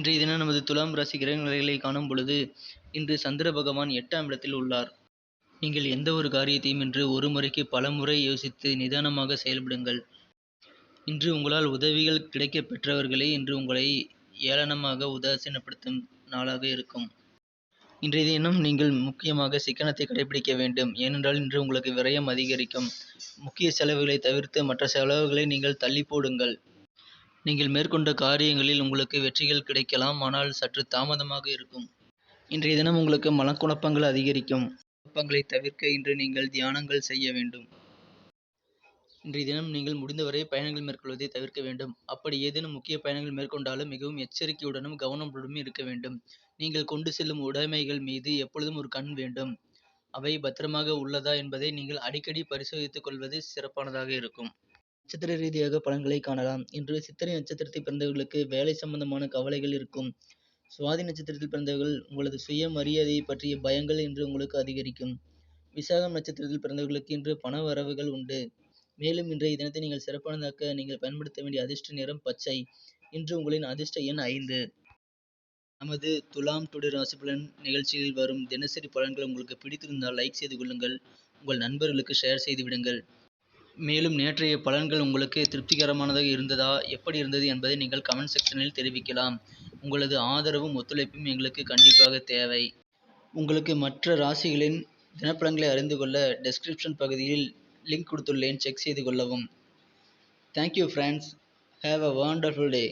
இன்றைய தினம் நமது துலாம் ராசி கிரக நிலைகளை காணும் பொழுது இன்று சந்திர பகவான் எட்டாம் இடத்தில் உள்ளார். நீங்கள் எந்த ஒரு காரியத்தையும் இன்று ஒரு முறைக்கு பல முறை யோசித்து நிதானமாக செயல்படுங்கள். இன்று உங்களால் உதவிகள் கிடைக்க பெற்றவர்களே இன்று உங்களை ஏளனமாக உதாசீனப்படுத்தும் நாளாக இருக்கும். இன்றைய தினம் நீங்கள் முக்கியமாக சிக்கனத்தை கடைபிடிக்க வேண்டும். ஏனென்றால் இன்று உங்களுக்கு விரயம் அதிகரிக்கும். முக்கிய செலவுகளை தவிர்த்து மற்ற செலவுகளை நீங்கள் தள்ளி போடுங்கள். நீங்கள் மேற்கொண்ட காரியங்களில் உங்களுக்கு வெற்றிகள் கிடைக்கலாம் ஆனால் சற்று தாமதமாக இருக்கும். இன்றைய தினம் உங்களுக்கு மனக்குழப்பங்கள் அதிகரிக்கும். குழப்பங்களை தவிர்க்க இன்று நீங்கள் தியானங்கள் செய்ய வேண்டும். இன்றைய தினம் நீங்கள் முடிந்தவரை பயணங்கள் மேற்கொள்வதை தவிர்க்க வேண்டும். அப்படி ஏதேனும் முக்கிய பயணங்கள் மேற்கொண்டாலும் மிகவும் எச்சரிக்கையுடனும் கவனமுடனும் இருக்க வேண்டும். நீங்கள் கொண்டு செல்லும் உடைமைகள் மீது எப்பொழுதும் ஒரு கண் வேண்டும். அவை பத்திரமாக உள்ளதா என்பதை நீங்கள் அடிக்கடி பரிசோதித்துக் கொள்வது சிறப்பானதாக இருக்கும். நட்சத்திர ரீதியாக பலன்களை காணலாம். இன்று சித்திரை நட்சத்திரத்தில் பிறந்தவர்களுக்கு வேலை சம்பந்தமான கவலைகள் இருக்கும். சுவாதி நட்சத்திரத்தில் பிறந்தவர்கள் உங்களது சுய மரியாதையை பற்றிய பயங்கள் இன்று உங்களுக்கு அதிகரிக்கும். விசாகம் நட்சத்திரத்தில் பிறந்தவர்களுக்கு இன்று பண வரவுகள் உண்டு. மேலும் இன்றைய தினத்தை நீங்கள் சிறப்பானதாக்க நீங்கள் பயன்படுத்த வேண்டிய அதிர்ஷ்ட நிறம் பச்சை. இன்று உங்களின் அதிர்ஷ்ட எண் ஐந்து. நமது துலாம் டுடே ராசி பலன் நிகழ்ச்சியில் வரும் தினசரி பலன்கள் உங்களுக்கு பிடித்திருந்தால் லைக் செய்து கொள்ளுங்கள். உங்கள் நண்பர்களுக்கு ஷேர் செய்து விடுங்கள். மேலும் நேற்றைய பலன்கள் உங்களுக்கு திருப்திகரமானதாக இருந்ததா? எப்படி இருந்தது என்பதை நீங்கள் கமெண்ட் செக்ஷனில் தெரிவிக்கலாம். உங்களது ஆதரவும் ஒத்துழைப்பும் எங்களுக்கு கண்டிப்பாக தேவை. உங்களுக்கு மற்ற ராசிகளின் தினப்பலன்களை அறிந்து கொள்ள டெஸ்கிரிப்ஷன் பகுதியில் லிங்க் கொடுத்துள்ளேன். செக் செய்து கொள்ளவும். Thank you friends have a wonderful day